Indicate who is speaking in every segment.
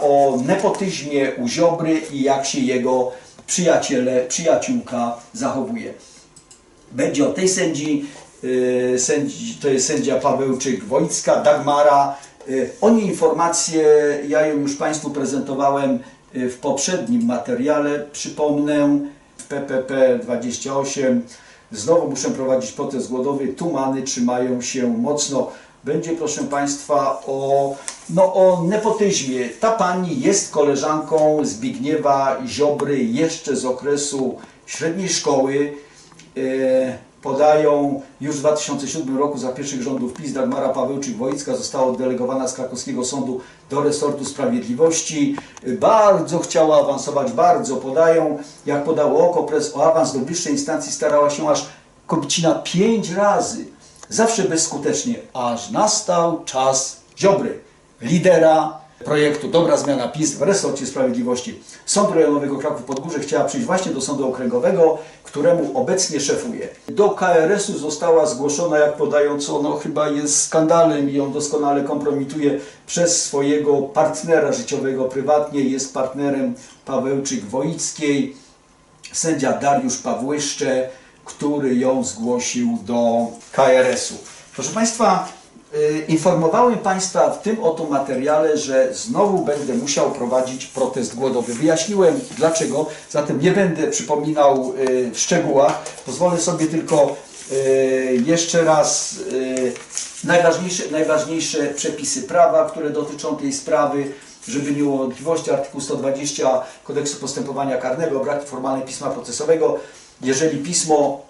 Speaker 1: o nepotyzmie u Ziobry i jak się jego przyjaciele, przyjaciółka zachowuje. Będzie o tej sędzi, y, sędzi to jest sędzia Pawełczyk Wojcka, Dagmara. Y, O informacje ja ją już Państwu prezentowałem y, w poprzednim materiale. Przypomnę, w PPP 28 znowu muszę prowadzić protest głodowy. Tumany trzymają się mocno. Będzie, proszę Państwa, o, no, o nepotyzmie. Ta pani jest koleżanką Zbigniewa Ziobry jeszcze z okresu średniej szkoły. E, podają już w 2007 roku za pierwszych rządów PiS Dagmara Pawełczyk-Wojcka została oddelegowana z krakowskiego sądu do resortu sprawiedliwości. Bardzo chciała awansować, bardzo podają. Jak podało OKO.press o awans do wyższej instancji starała się aż Kobicina pięć razy. Zawsze bezskutecznie, aż nastał czas Ziobry, lidera projektu Dobra Zmiana PiS w resorcie sprawiedliwości. Sąd Rejonowego Kraków Podgórze chciała przyjść właśnie do Sądu Okręgowego, któremu obecnie szefuje. Do KRS-u została zgłoszona, jak podają, co no chyba jest skandalem i ją doskonale kompromituje przez swojego partnera życiowego prywatnie. Jest partnerem Pawełczyk-Wojickiej, sędzia Dariusz Pawłyszcze, który ją zgłosił do KRS-u. Proszę Państwa, y, informowałem Państwa w tym oto materiale, że znowu będę musiał prowadzić protest głodowy. Wyjaśniłem dlaczego, zatem nie będę przypominał y, w szczegółach. Pozwolę sobie tylko y, jeszcze raz najważniejsze, najważniejsze przepisy prawa, które dotyczą tej sprawy żeby nie było wątpliwości, artykuł 120 Kodeksu Postępowania Karnego, brak formalnego pisma procesowego. Jeżeli pismo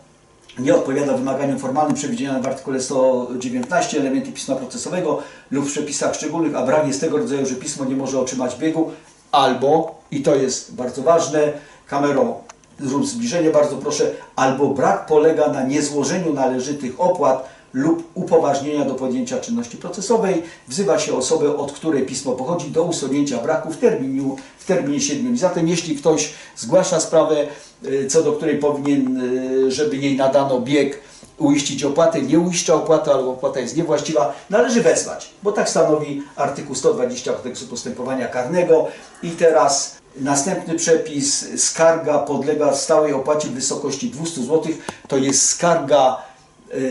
Speaker 1: nie odpowiada wymaganiom formalnym przewidzianym w artykule 119 elementy pisma procesowego lub w przepisach szczególnych, a brak jest tego rodzaju, że pismo nie może otrzymać biegu, albo, i to jest bardzo ważne, kamero zrób zbliżenie, bardzo proszę, albo brak polega na niezłożeniu należytych opłat lub upoważnienia do podjęcia czynności procesowej. Wzywa się osobę, od której pismo pochodzi, do usunięcia braku w terminie, w terminie 7 dni. Zatem jeśli ktoś zgłasza sprawę, y, co do której powinien, y, żeby jej nadano bieg, uiścić opłatę, nie uiszcza opłaty albo opłata jest niewłaściwa, należy wezwać, bo tak stanowi artykuł 120 Kodeksu Postępowania Karnego. I teraz następny przepis, skarga podlega stałej opłacie w wysokości 200 zł, to jest skarga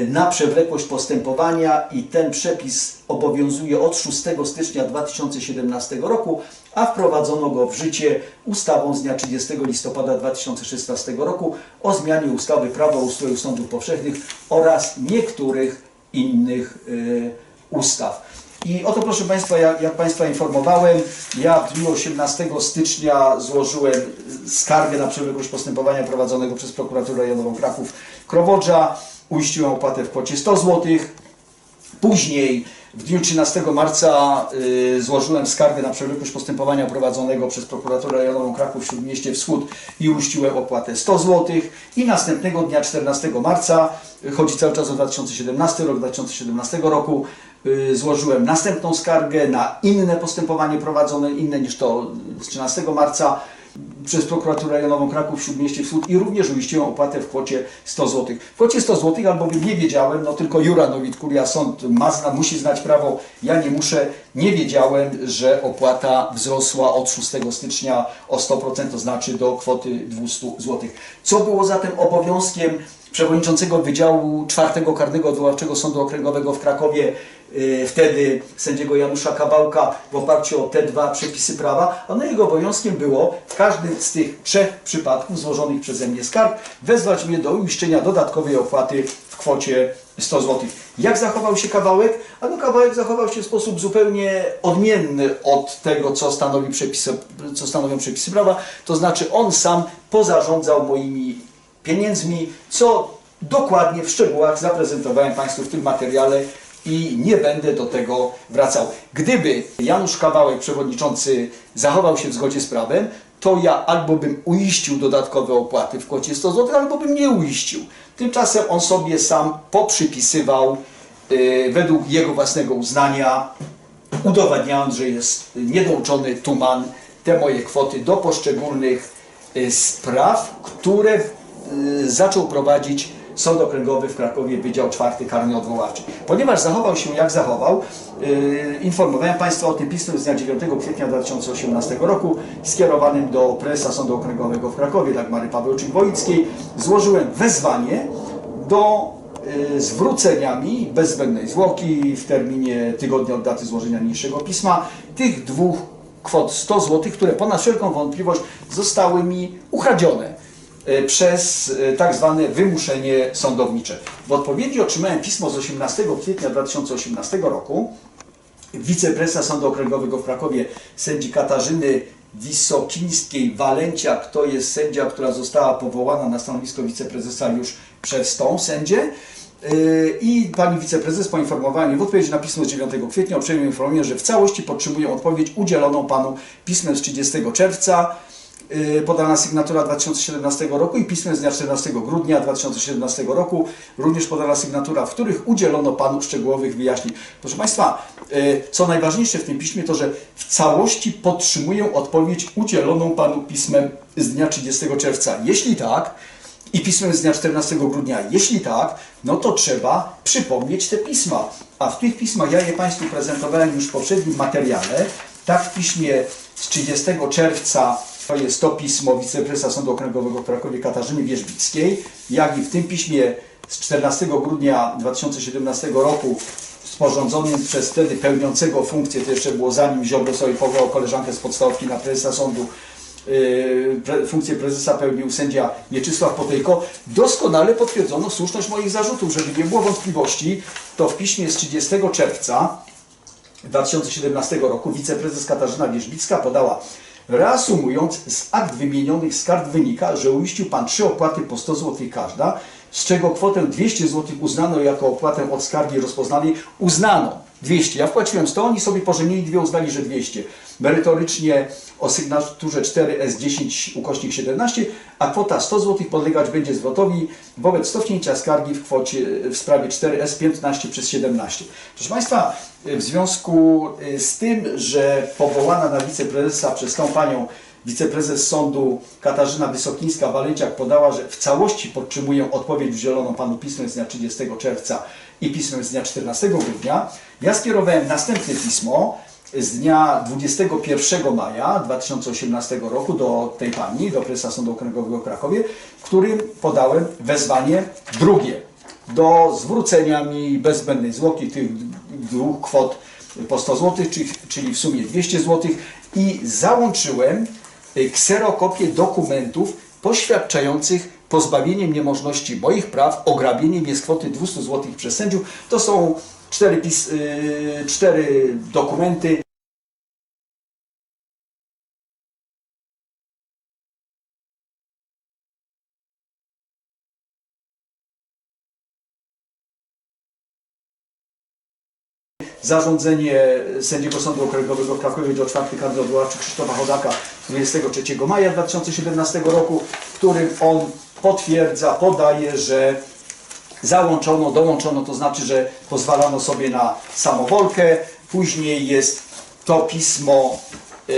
Speaker 1: na przewlekłość postępowania i ten przepis obowiązuje od 6 stycznia 2017 roku, a wprowadzono go w życie ustawą z dnia 30 listopada 2016 roku o zmianie ustawy Prawo o ustroju sądów powszechnych oraz niektórych innych y, ustaw. I oto proszę Państwa, jak, jak Państwa informowałem, ja w dniu 18 stycznia złożyłem skargę na przewlekłość postępowania prowadzonego przez prokuraturę rejonową Kraków Krowodża. Uiściłem opłatę w kwocie 100 zł. Później w dniu 13 marca y, złożyłem skargę na przewlekłość postępowania prowadzonego przez prokuraturę rejonową Kraków Śródmieście Wschód i uściłem opłatę 100 zł. I następnego dnia 14 marca, y, chodzi cały czas o 2017 rok, 2017 roku, y, złożyłem następną skargę na inne postępowanie prowadzone, inne niż to z 13 marca przez prokuraturę rejonową Kraków Śródmieście Wschód i również uiściłem opłatę w kwocie 100 zł. W kwocie 100 zł, albowiem nie wiedziałem, no tylko Jura Nowit, Kuria Sąd ma, zna, musi znać prawo, ja nie muszę, nie wiedziałem, że opłata wzrosła od 6 stycznia o 100%, to znaczy do kwoty 200 zł. Co było zatem obowiązkiem przewodniczącego Wydziału czwartego Karnego Odwoławczego Sądu Okręgowego w Krakowie, wtedy sędziego Janusza Kawałka w oparciu o te dwa przepisy prawa, a no jego obowiązkiem było w każdym z tych trzech przypadków złożonych przeze mnie skarg wezwać mnie do uiszczenia dodatkowej opłaty w kwocie 100 zł. Jak zachował się kawałek? A no kawałek zachował się w sposób zupełnie odmienny od tego, co, stanowi przepisy, co stanowią przepisy prawa. To znaczy on sam pozarządzał moimi pieniędzmi, co dokładnie w szczegółach zaprezentowałem Państwu w tym materiale i nie będę do tego wracał. Gdyby Janusz Kawałek, przewodniczący, zachował się w zgodzie z prawem, to ja albo bym uiścił dodatkowe opłaty w kwocie 100 zł, albo bym nie uiścił. Tymczasem on sobie sam poprzypisywał yy, według jego własnego uznania, udowadniając, że jest niedouczony tuman, te moje kwoty do poszczególnych y, spraw, które y, zaczął prowadzić Sąd Okręgowy w Krakowie, Wydział Czwarty Karny Odwoławczy. Ponieważ zachował się jak zachował, Yy, Informowałem Państwa o tym pismie z dnia 9 kwietnia 2018 roku skierowanym do prezesa Sądu Okręgowego w Krakowie, Dagmary Pawełczyk-Wojickiej. Złożyłem wezwanie do yy, zwrócenia mi bez zbędnej zwłoki w terminie tygodnia od daty złożenia niniejszego pisma tych dwóch kwot 100 zł, które ponad wszelką wątpliwość zostały mi ukradzione przez e, tak zwane wymuszenie sądownicze. W odpowiedzi otrzymałem pismo z 18 kwietnia 2018 roku wiceprezesa Sądu Okręgowego w Krakowie, sędzi Katarzyny Wisokińskiej-Walenciak, to jest sędzia, która została powołana na stanowisko wiceprezesa już przez tą sędzię. Yy, I pani wiceprezes poinformowała mnie w odpowiedzi na pismo z 9 kwietnia uprzejmie informuję, że w całości podtrzymuję odpowiedź udzieloną panu pismem z 30 czerwca podana sygnatura 2017 roku i pismem z dnia 14 grudnia 2017 roku, również podana sygnatura, w których udzielono Panu szczegółowych wyjaśnień. Proszę Państwa, yy, co najważniejsze w tym piśmie to, że w całości podtrzymuję odpowiedź udzieloną Panu pismem z dnia 30 czerwca. Jeśli tak, i pismem z dnia 14 grudnia. Jeśli tak, no to trzeba przypomnieć te pisma. A w tych pismach ja je Państwu prezentowałem już w poprzednim materiale. Tak w piśmie z 30 czerwca to jest to pismo wiceprezesa Sądu Okręgowego w Krakowie Katarzyny Wierzbickiej, jak i w tym piśmie z 14 grudnia 2017 roku sporządzonym przez wtedy pełniącego funkcję, to jeszcze było zanim Ziobro sobie powołał koleżankę z podstawki na prezesa sądu, Yy, funkcję prezesa pełnił sędzia Mieczysław Potejko, doskonale potwierdzono słuszność moich zarzutów. Żeby nie było wątpliwości, to w piśmie z 30 czerwca 2017 roku wiceprezes Katarzyna Wierzbicka podała Reasumując, z akt wymienionych z kart wynika, że uiścił Pan trzy opłaty po 100 zł każda, z czego kwotę 200 zł uznano jako opłatę od skargi rozpoznanej. Uznano 200. Ja wpłaciłem 100, oni sobie pożenili dwie, uznali, że 200. Merytorycznie o sygnaturze 4S10 ukośnik 17, a kwota 100 zł podlegać będzie zwrotowi wobec cofnięcia skargi w kwocie w sprawie 4S 15 przez 17. Proszę Państwa, w związku z tym, że powołana na wiceprezesa przez tą panią wiceprezes sądu Katarzyna Wysokińska-Walenciak podała, że w całości podtrzymuje odpowiedź udzieloną panu pismem z dnia 30 czerwca i pismem z dnia 14 grudnia, ja skierowałem następne pismo z dnia 21 maja 2018 roku do tej pani, do prezesa Sądu Okręgowego w Krakowie, w którym podałem wezwanie drugie do zwrócenia mi bez zbędnej zwłoki tych dwóch kwot po 100 zł, czyli, w sumie 200 zł i załączyłem kserokopię dokumentów poświadczających pozbawienie mnie możliwości moich praw, ograbienie mnie z kwoty 200 zł przez sędziów. To są cztery, pis, yy, cztery dokumenty. zarządzenie sędziego Sądu Okręgowego w Krakowie do czwartych kadr odwoławczych Krzysztofa Chodaka 23 maja 2017 roku, w którym on potwierdza, podaje, że załączono, dołączono, to znaczy, że pozwalano sobie na samowolkę. Później jest to pismo e,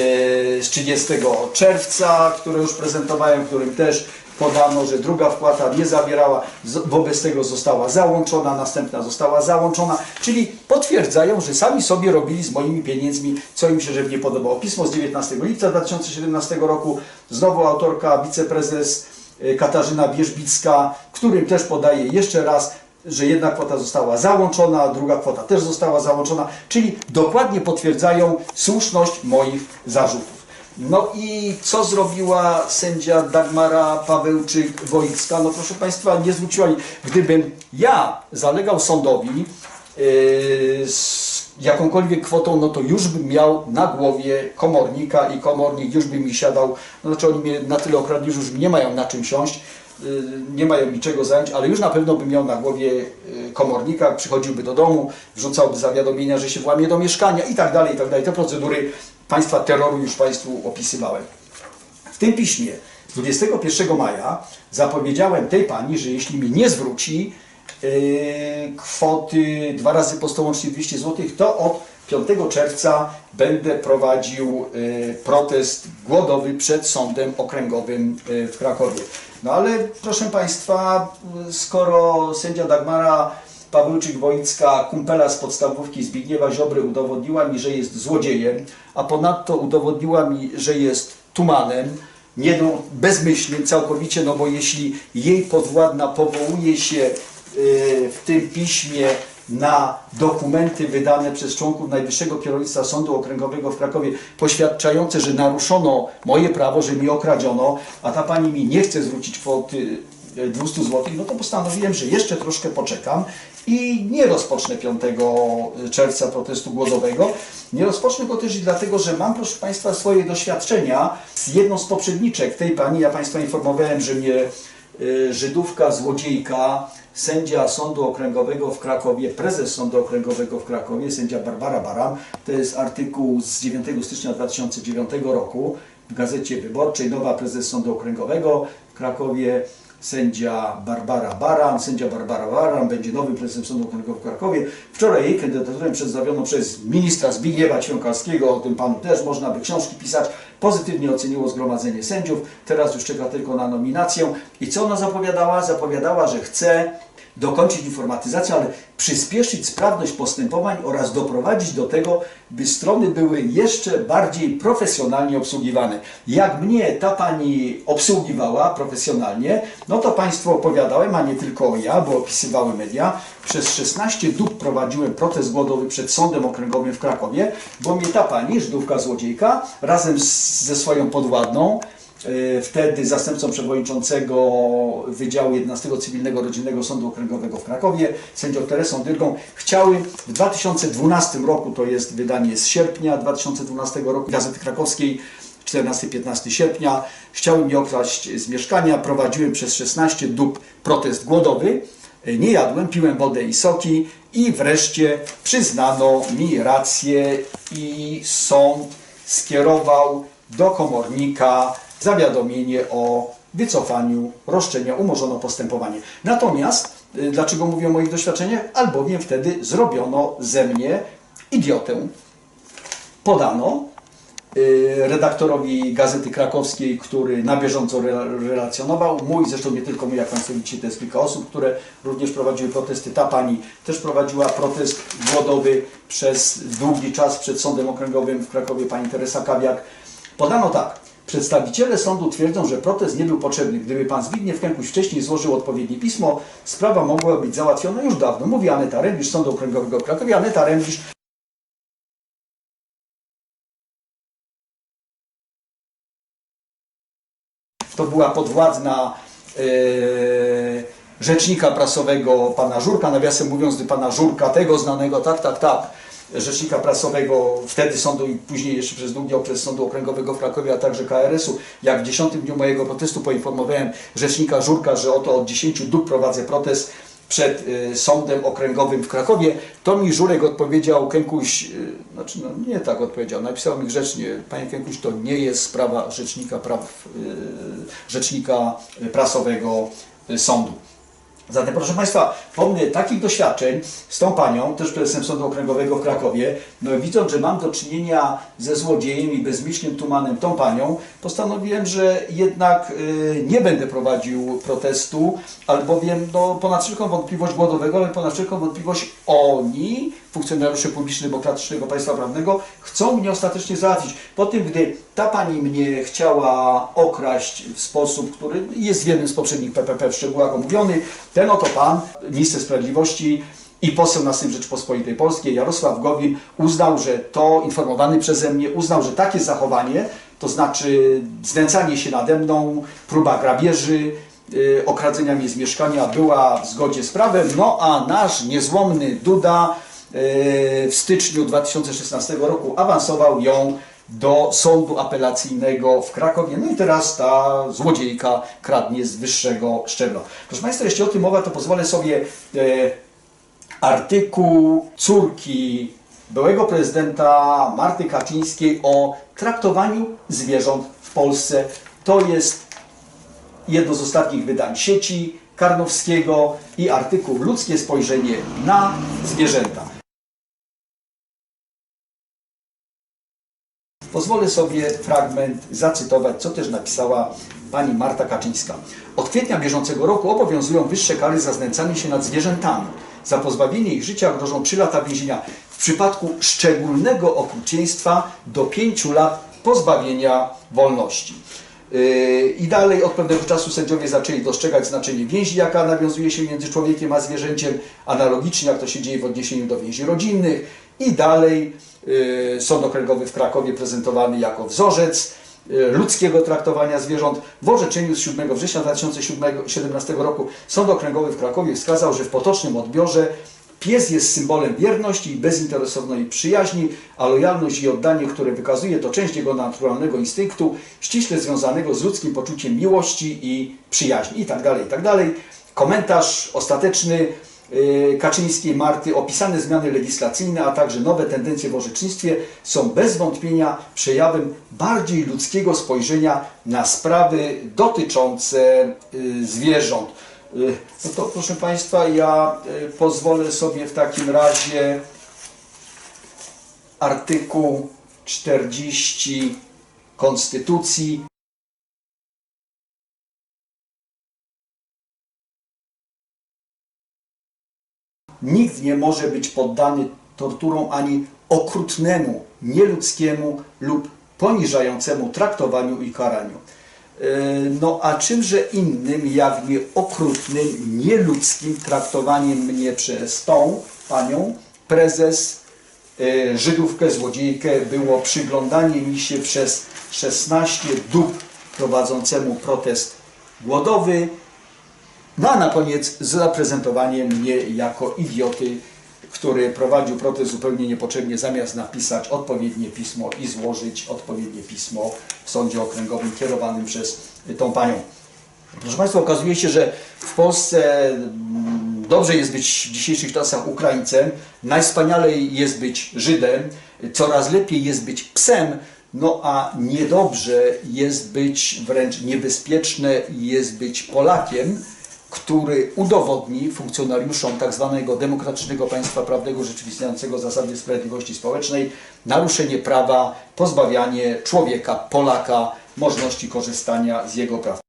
Speaker 1: z 30 czerwca, które już prezentowałem, w którym też podano, że druga wpłata nie zawierała, wobec tego została załączona, następna została załączona, czyli potwierdzają, że sami sobie robili z moimi pieniędzmi, co im się że nie podobało. Pismo z 19 lipca 2017 roku, znowu autorka wiceprezes Katarzyna Wierzbicka, którym też podaje jeszcze raz, że jedna kwota została załączona, druga kwota też została załączona, czyli dokładnie potwierdzają słuszność moich zarzutów. No i co zrobiła sędzia Dagmara Pawełczyk-Wojicka? No proszę Państwa, nie zwróciła. Gdybym ja zalegał sądowi yy, jakąkolwiek kwotą, no to już bym miał na głowie komornika i komornik już by mi siadał, no znaczy oni mnie na tyle okradli, że już nie mają na czym siąść, yy, nie mają niczego zająć, ale już na pewno bym miał na głowie yy, komornika, przychodziłby do domu, wrzucałby zawiadomienia, że się włamie do mieszkania i tak dalej, i tak dalej. Te procedury państwa terroru już Państwu opisywałem. W tym piśmie 21 maja zapowiedziałem tej pani, że jeśli mi nie zwróci kwoty dwa razy po 100 łącznie 200 zł, to od 5 czerwca będę prowadził yy, protest głodowy przed Sądem Okręgowym yy, w Krakowie. No ale proszę Państwa, yy, skoro sędzia Dagmara Pawełczyk Wojcka, kumpela z podstawówki Zbigniewa Ziobry, udowodniła mi, że jest złodziejem, a ponadto udowodniła mi, że jest tumanem, nie no, bezmyślnym całkowicie, no bo jeśli jej podwładna powołuje się w tym piśmie na dokumenty wydane przez członków Najwyższego Kierownictwa Sądu Okręgowego w Krakowie, poświadczające, że naruszono moje prawo, że mi okradziono, a ta pani mi nie chce zwrócić kwoty e, 200 zł, no to postanowiłem, że jeszcze troszkę poczekam i nie rozpocznę 5 czerwca protestu głodowego. Nie rozpocznę go też i dlatego, że mam, proszę Państwa, swoje doświadczenia z jedną z poprzedniczek tej pani. Ja Państwa informowałem, że mnie y, Żydówka, złodziejka, sędzia Sądu Okręgowego w Krakowie, prezes Sądu Okręgowego w Krakowie, sędzia Barbara Baram, to jest artykuł z 9 stycznia 2009 roku w Gazecie Wyborczej, nowa prezes Sądu Okręgowego w Krakowie, sędzia Barbara Baran. Sędzia Barbara Baran będzie nowym prezesem Sądu Okręgowego w Krakowie. Wczoraj jej kandydaturę przedstawiono przez ministra Zbigniewa Ćwiąkalskiego, o tym panu też można by książki pisać. Pozytywnie oceniło zgromadzenie sędziów, teraz już czeka tylko na nominację. I co ona zapowiadała? Zapowiadała, że chce dokończyć informatyzację, ale przyspieszyć sprawność postępowań oraz doprowadzić do tego, by strony były jeszcze bardziej profesjonalnie obsługiwane. Jak mnie ta pani obsługiwała profesjonalnie, no to Państwu opowiadałem, a nie tylko ja, bo opisywały media. Przez 16 dób prowadziłem protest głodowy przed Sądem Okręgowym w Krakowie, bo mnie ta pani, Żydówka złodziejka, razem z, ze swoją podwładną, E, wtedy zastępcą przewodniczącego Wydziału 11 Cywilnego Rodzinnego Sądu Okręgowego w Krakowie, sędzią Teresą Dyrgą, chciały w 2012 roku, to jest wydanie z sierpnia 2012 roku Gazety Krakowskiej, 14-15 sierpnia, chciały mnie okraść z mieszkania, prowadziłem przez 16 dób protest głodowy, E, nie jadłem, piłem wodę i soki i wreszcie przyznano mi rację i sąd skierował do komornika zawiadomienie o wycofaniu roszczenia, umorzono postępowanie. Natomiast, y, dlaczego mówię o moich doświadczeniach? Albowiem wtedy zrobiono ze mnie idiotę. Podano y, redaktorowi Gazety Krakowskiej, który na bieżąco re- relacjonował, mój, zresztą nie tylko mój, jak Państwo widzicie, to jest kilka osób, które również prowadziły protesty. Ta pani też prowadziła protest głodowy przez długi czas przed Sądem Okręgowym w Krakowie, pani Teresa Kawiak. Podano tak. Przedstawiciele sądu twierdzą, że protest nie był potrzebny. Gdyby pan Zbigniew Kękuś wcześniej złożył odpowiednie pismo, sprawa mogła być załatwiona już dawno. Mówi Aneta Rębisz z Sądu Okręgowego w Krakowie. Aneta Rębisz to była podwładna e, rzecznika prasowego pana Żurka, nawiasem mówiąc, pana Żurka, tego znanego, tak, tak, tak, rzecznika prasowego wtedy sądu i później jeszcze przez długi okres Sądu Okręgowego w Krakowie, a także KRS-u, jak w dziesiątym dniu mojego protestu poinformowałem rzecznika Żurka, że oto od 10 dób prowadzę protest przed y, Sądem Okręgowym w Krakowie, to mi Żurek odpowiedział, Kękuś, y, znaczy no, nie tak odpowiedział, napisał mi grzecznie, panie Kękuś, to nie jest sprawa rzecznika praw, y, rzecznika prasowego sądu. Zatem, proszę Państwa, pomny takich doświadczeń z tą panią, też prezesem Sądu Okręgowego w Krakowie, no widząc, że mam do czynienia ze złodziejem i bezmyślnym tumanem tą panią, postanowiłem, że jednak y, nie będę prowadził protestu, albowiem no, ponad wszelką wątpliwość głodowego, ale ponad wszelką wątpliwość oni, funkcjonariusze publicznych demokratycznego państwa prawnego, chcą mnie ostatecznie załatwić. Po tym, gdy ta pani mnie chciała okraść w sposób, który jest w jednym z poprzednich PPP w szczegółach omówiony, ten oto pan, minister sprawiedliwości i poseł na Sejm Rzeczypospolitej Polskiej, Jarosław Gowin, uznał, że to, informowany przeze mnie, uznał, że takie zachowanie, to znaczy znęcanie się nade mną, próba grabieży, yy, okradzenia mnie z mieszkania była w zgodzie z prawem, no a nasz niezłomny Duda yy, w styczniu 2016 roku awansował ją do sądu apelacyjnego w Krakowie. No i teraz ta złodziejka kradnie z wyższego szczebla. Proszę Państwa, jeśli o tym mowa, to pozwolę sobie e, artykuł córki byłego prezydenta Marty Kaczyńskiej o traktowaniu zwierząt w Polsce. To jest jedno z ostatnich wydań sieci Karnowskiego i artykuł Ludzkie spojrzenie na zwierzęta. Pozwolę sobie fragment zacytować, co też napisała pani Marta Kaczyńska. Od kwietnia bieżącego roku obowiązują wyższe kary za znęcanie się nad zwierzętami. Za pozbawienie ich życia grożą 3 lata więzienia. W przypadku szczególnego okrucieństwa do 5 lat pozbawienia wolności. Yy, I dalej od pewnego czasu sędziowie zaczęli dostrzegać znaczenie więzi, jaka nawiązuje się między człowiekiem a zwierzęciem, analogicznie jak to się dzieje w odniesieniu do więzi rodzinnych. I dalej yy, Sąd Okręgowy w Krakowie prezentowany jako wzorzec yy, ludzkiego traktowania zwierząt. W orzeczeniu z 7 września 2017 roku Sąd Okręgowy w Krakowie wskazał, że w potocznym odbiorze Pies jest symbolem wierności i bezinteresownej przyjaźni, a lojalność i oddanie, które wykazuje, to część jego naturalnego instynktu, ściśle związanego z ludzkim poczuciem miłości i przyjaźni itd. itd. Komentarz ostateczny Kaczyńskiej Marty, opisane zmiany legislacyjne, a także nowe tendencje w orzecznictwie są bez wątpienia przejawem bardziej ludzkiego spojrzenia na sprawy dotyczące yy, zwierząt. Y, No to proszę Państwa, ja y, pozwolę sobie w takim razie artykuł 40 Konstytucji Nikt nie może być poddany torturom ani okrutnemu, nieludzkiemu lub poniżającemu traktowaniu i karaniu. Yy, No a czymże innym, jak nie okrutnym, nieludzkim traktowaniem mnie przez tą panią prezes yy, Żydówkę, złodziejkę było przyglądanie mi się przez 16 dób prowadzącemu protest głodowy, no a na koniec zaprezentowanie mnie jako idioty, który prowadził protest zupełnie niepotrzebnie, zamiast napisać odpowiednie pismo i złożyć odpowiednie pismo w sądzie okręgowym kierowanym przez tą panią. Proszę Państwa, okazuje się, że w Polsce mm, dobrze jest być w dzisiejszych czasach Ukraińcem, najwspanialej jest być Żydem, coraz lepiej jest być psem, no a niedobrze jest być, wręcz niebezpieczne jest być Polakiem, który udowodni funkcjonariuszom tak zwanego demokratycznego państwa prawnego rzeczywistającego zasady sprawiedliwości społecznej naruszenie prawa, pozbawianie człowieka, Polaka możliwości korzystania z jego praw.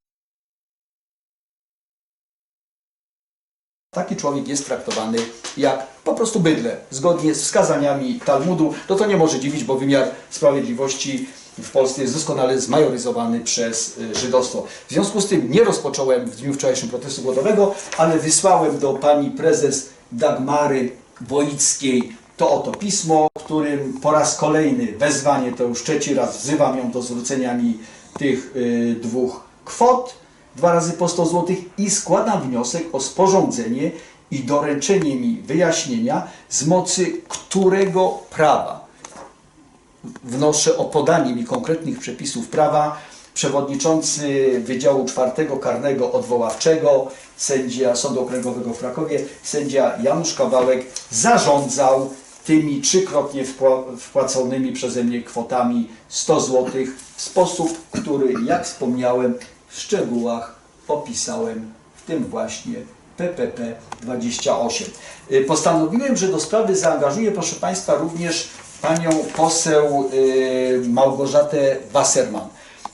Speaker 1: Taki człowiek jest traktowany jak po prostu bydle, zgodnie z wskazaniami Talmudu. No to nie może dziwić, bo wymiar sprawiedliwości w Polsce jest doskonale zmajoryzowany przez y, żydostwo. W związku z tym nie rozpocząłem w dniu wczorajszym protestu głodowego, ale wysłałem do pani prezes Dagmary Boickiej to oto pismo, którym po raz kolejny wezwanie, to już trzeci raz wzywam ją do zwrócenia mi tych y, dwóch kwot, dwa razy po 100 zł i składam wniosek o sporządzenie i doręczenie mi wyjaśnienia, z mocy którego prawa wnoszę o podanie mi konkretnych przepisów prawa. Przewodniczący Wydziału Czwartego Karnego Odwoławczego, sędzia Sądu Okręgowego w Krakowie, sędzia Janusz Kawałek zarządzał tymi trzykrotnie wpła- wpłaconymi przeze mnie kwotami 100 zł w sposób, który, jak wspomniałem, w szczegółach opisałem w tym właśnie PPP 28. Y, Postanowiłem, że do sprawy zaangażuję, proszę Państwa, również panią poseł y, Małgorzatę Wasserman.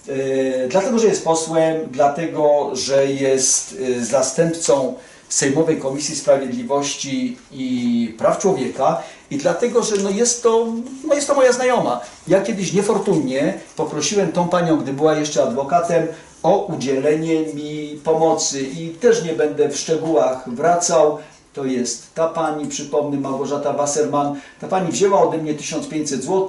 Speaker 1: Y, Dlatego, że jest posłem, dlatego, że jest y, zastępcą Sejmowej Komisji Sprawiedliwości i Praw Człowieka i dlatego, że no jest, to, no jest to moja znajoma. Ja kiedyś niefortunnie poprosiłem tą panią, gdy była jeszcze adwokatem, o udzielenie mi pomocy i też nie będę w szczegółach wracał. To jest ta pani, przypomnę, Małgorzata Wasserman. Ta pani wzięła ode mnie 1500 zł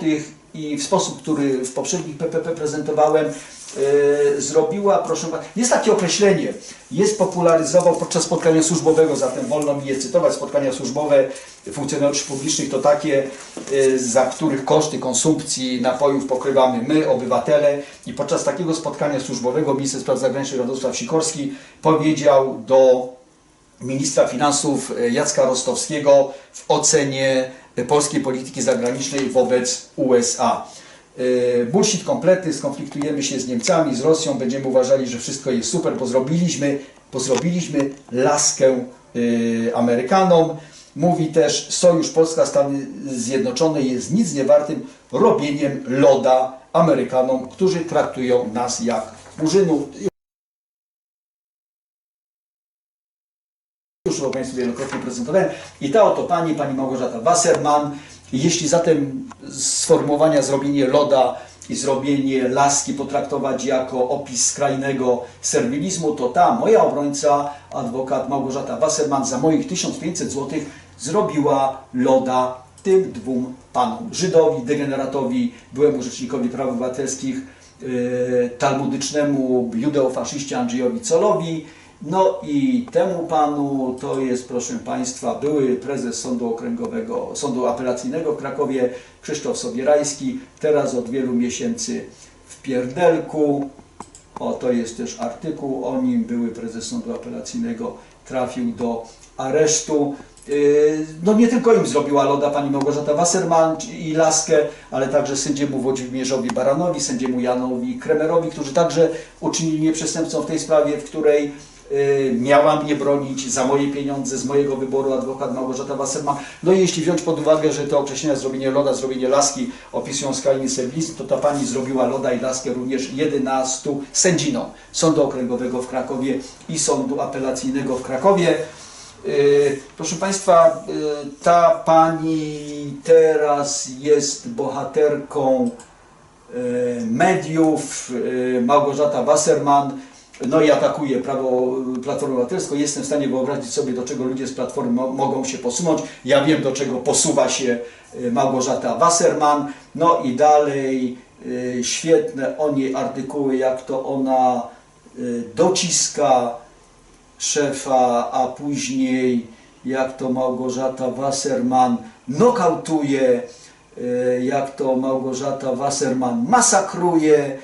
Speaker 1: i w sposób, który w poprzednich PPP prezentowałem, e, zrobiła, proszę jest takie określenie, jest popularyzował podczas spotkania służbowego, zatem wolno mi je cytować, spotkania służbowe funkcjonariuszy publicznych to takie, e, za których koszty konsumpcji napojów pokrywamy my, obywatele. I podczas takiego spotkania służbowego minister spraw zagranicznych Radosław Sikorski powiedział do ministra finansów e, Jacka Rostowskiego w ocenie e, polskiej polityki zagranicznej wobec USA. E, Bullshit kompletny, skonfliktujemy się z Niemcami, z Rosją, będziemy uważali, że wszystko jest super, bo zrobiliśmy, bo zrobiliśmy laskę Amerykanom. Mówi też, Sojusz Polska-Stany Zjednoczone jest nic nie wartym robieniem loda Amerykanom, którzy traktują nas jak murzynów. Już to Państwu wielokrotnie prezentowałem. I ta oto pani, pani Małgorzata Wasserman, jeśli zatem sformułowania zrobienie loda i zrobienie laski potraktować jako opis skrajnego serwilizmu, to ta moja obrońca, adwokat Małgorzata Wasserman, za moich 1500 zł zrobiła loda tym dwóm panom. Żydowi, degeneratowi, byłemu rzecznikowi praw obywatelskich, yy, talmudycznemu judeofaszyście Andrzejowi Colowi, no i temu panu to jest, proszę Państwa, były prezes Sądu Okręgowego, Sądu Apelacyjnego w Krakowie, Krzysztof Sobierajski, teraz od wielu miesięcy w Pierdelku. O, to jest też artykuł o nim, były prezes Sądu Apelacyjnego, trafił do aresztu. Yy, No nie tylko im zrobiła loda pani Małgorzata Wasserman i laskę, ale także sędziemu Włodzimierzowi Baranowi, sędziemu Janowi Kremerowi, którzy także uczynili mnie przestępcą w tej sprawie, w której miała mnie bronić za moje pieniądze, z mojego wyboru adwokat Małgorzata Wasserman. No i jeśli wziąć pod uwagę, że te określenia zrobienie loda, zrobienie laski opisują skrajny serwilizm, to ta pani zrobiła loda i laskę również 11 sędzinom Sądu Okręgowego w Krakowie i Sądu Apelacyjnego w Krakowie. Yy, Proszę Państwa, yy, ta pani teraz jest bohaterką mediów, Małgorzata Wasserman, no i atakuje prawo Platformy Obywatelskiej. Jestem w stanie wyobrazić sobie, do czego ludzie z Platformy mo- mogą się posunąć. Ja wiem, do czego posuwa się yy, Małgorzata Wasserman. No i dalej yy, świetne o niej artykuły, jak to ona dociska szefa, a później jak to Małgorzata Wasserman nokautuje, jak to Małgorzata Wasserman masakruje.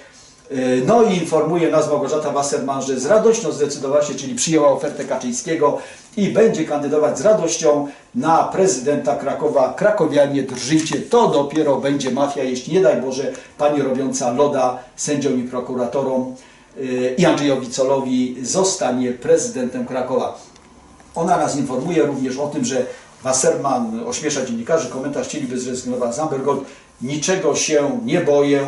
Speaker 1: E, No i informuje nas Małgorzata Wasserman, że z radością zdecydowała się, czyli przyjęła ofertę Kaczyńskiego i będzie kandydować z radością na prezydenta Krakowa. Krakowianie drżyjcie, to dopiero będzie mafia, jeśli nie daj Boże pani robiąca loda sędziom i prokuratorom y, i Andrzejowi Colowi zostanie prezydentem Krakowa. Ona nas informuje również o tym, że Wasserman ośmiesza dziennikarzy, komentarz chcieliby zrezygnować z Ambergold. Niczego się nie boję.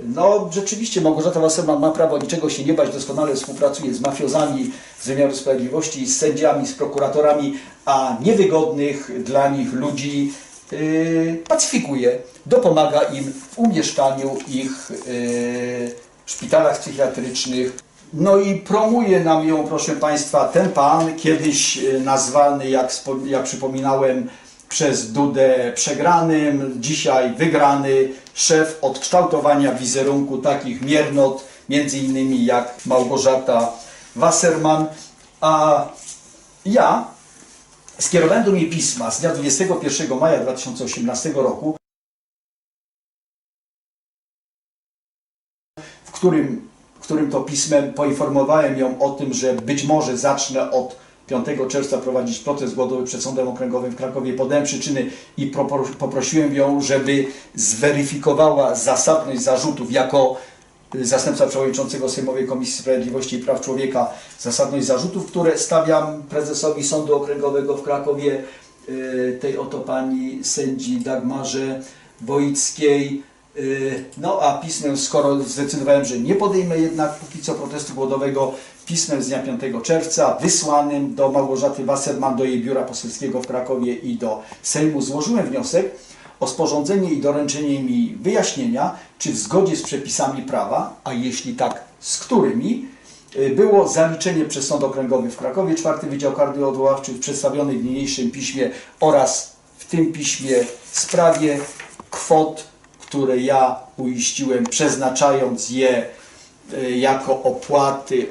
Speaker 1: No rzeczywiście Małgorzata Wasserman ma prawo niczego się nie bać, doskonale współpracuje z mafiozami z wymiaru sprawiedliwości, z sędziami, z prokuratorami, a niewygodnych dla nich ludzi yy, pacyfikuje, dopomaga im w umieszczaniu ich yy, w szpitalach psychiatrycznych. No i promuje nam ją, proszę Państwa, ten pan, kiedyś e, nazwany, jak, jak przypominałem, przez Dudę przegranym, dzisiaj wygrany szef od kształtowania wizerunku takich miernot, między innymi jak Małgorzata Wasserman, a ja skierowałem do niej pisma z dnia 21 maja 2018 roku, w którym, w którym to pismem poinformowałem ją o tym, że być może zacznę od 5 czerwca prowadzić proces głodowy przed Sądem Okręgowym w Krakowie. Podałem przyczyny i poprosiłem ją, żeby zweryfikowała zasadność zarzutów jako zastępca przewodniczącego Sejmowej Komisji Sprawiedliwości i Praw Człowieka, zasadność zarzutów, które stawiam prezesowi Sądu Okręgowego w Krakowie, y, tej oto pani sędzi Dagmarze Wojickiej. Y, No a pismem, skoro zdecydowałem, że nie podejmę jednak póki co protestu głodowego, pismem z dnia 5 czerwca wysłanym do Małgorzaty Wasserman, do jej biura poselskiego w Krakowie i do Sejmu. Złożyłem wniosek o sporządzenie i doręczenie mi wyjaśnienia, czy w zgodzie z przepisami prawa, a jeśli tak, z którymi, y, było zaliczenie przez Sąd Okręgowy w Krakowie, czwarty Wydział Karny Odwoławczy w w niniejszym piśmie oraz w tym piśmie sprawie kwot, które ja uiściłem, przeznaczając je y, jako opłaty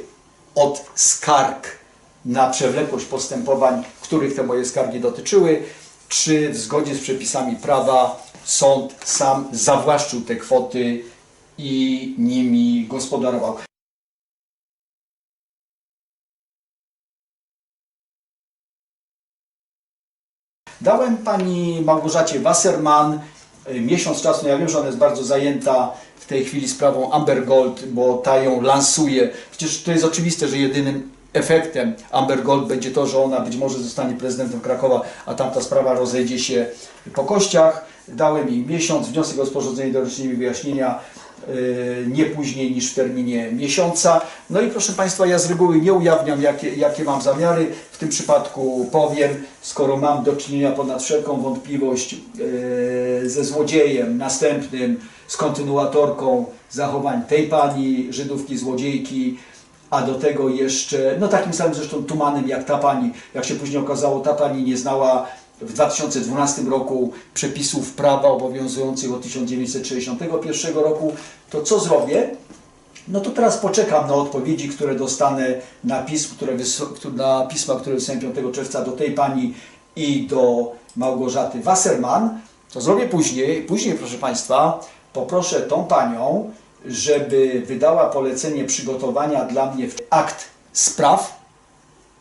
Speaker 1: od skarg na przewlekłość postępowań, których te moje skargi dotyczyły, czy w zgodzie z przepisami prawa sąd sam zawłaszczył te kwoty i nimi gospodarował. Dałem pani Małgorzacie Wasserman miesiąc czasu. Ja wiem, że ona jest bardzo zajęta w tej chwili sprawą Amber Gold, bo ta ją lansuje. Przecież to jest oczywiste, że jedynym efektem Amber Gold będzie to, że ona być może zostanie prezydentem Krakowa, a tamta sprawa rozejdzie się po kościach. Dałem jej miesiąc, wniosek o sporządzenie doręczenia wyjaśnienia nie później niż w terminie miesiąca. No i proszę Państwa, ja z reguły nie ujawniam, jakie, jakie mam zamiary. W tym przypadku powiem, skoro mam do czynienia ponad wszelką wątpliwość y, ze złodziejem następnym, z kontynuatorką zachowań tej pani, Żydówki złodziejki, a do tego jeszcze, no takim samym zresztą tumanem jak ta pani, jak się później okazało, ta pani nie znała w 2012 roku przepisów prawa obowiązujących od 1961 roku, to co zrobię? No to teraz poczekam na odpowiedzi, które dostanę na, pism, które na pisma, które wysłałem 5 czerwca do tej pani i do Małgorzaty Wasserman. To zrobię później. Później, proszę Państwa, poproszę tą panią, żeby wydała polecenie przygotowania dla mnie akt spraw,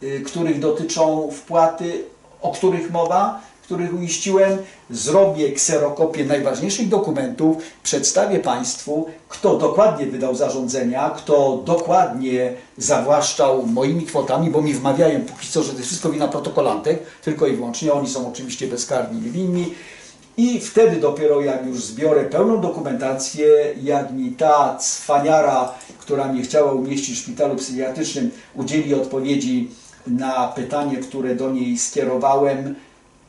Speaker 1: y, których dotyczą wpłaty, o których mowa, których uiściłem, zrobię kserokopię najważniejszych dokumentów, przedstawię Państwu, kto dokładnie wydał zarządzenia, kto dokładnie zawłaszczał moimi kwotami, bo mi wmawiają póki co, że to wszystko wina protokolantek, tylko i wyłącznie, oni są oczywiście bezkarni i winni. I wtedy dopiero jak już zbiorę pełną dokumentację, jak mi ta cwaniara, która mnie chciała umieścić w szpitalu psychiatrycznym, udzieli odpowiedzi na pytanie, które do niej skierowałem,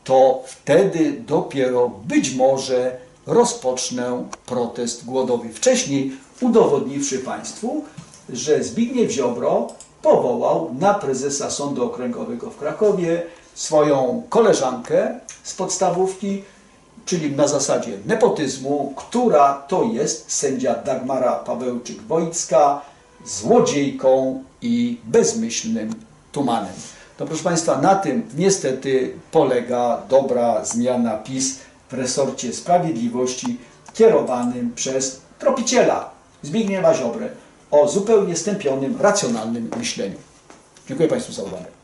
Speaker 1: to wtedy dopiero być może rozpocznę protest głodowy. Wcześniej udowodniwszy Państwu, że Zbigniew Ziobro powołał na prezesa Sądu Okręgowego w Krakowie swoją koleżankę z podstawówki, czyli na zasadzie nepotyzmu, która to jest sędzia Dagmara Pawełczyk-Wojcka, złodziejką i bezmyślnym tumanem. To proszę Państwa, na tym niestety polega dobra zmiana PiS w resorcie sprawiedliwości kierowanym przez tropiciela Zbigniewa Ziobrę o zupełnie stępionym, racjonalnym myśleniu. Dziękuję Państwu za uwagę.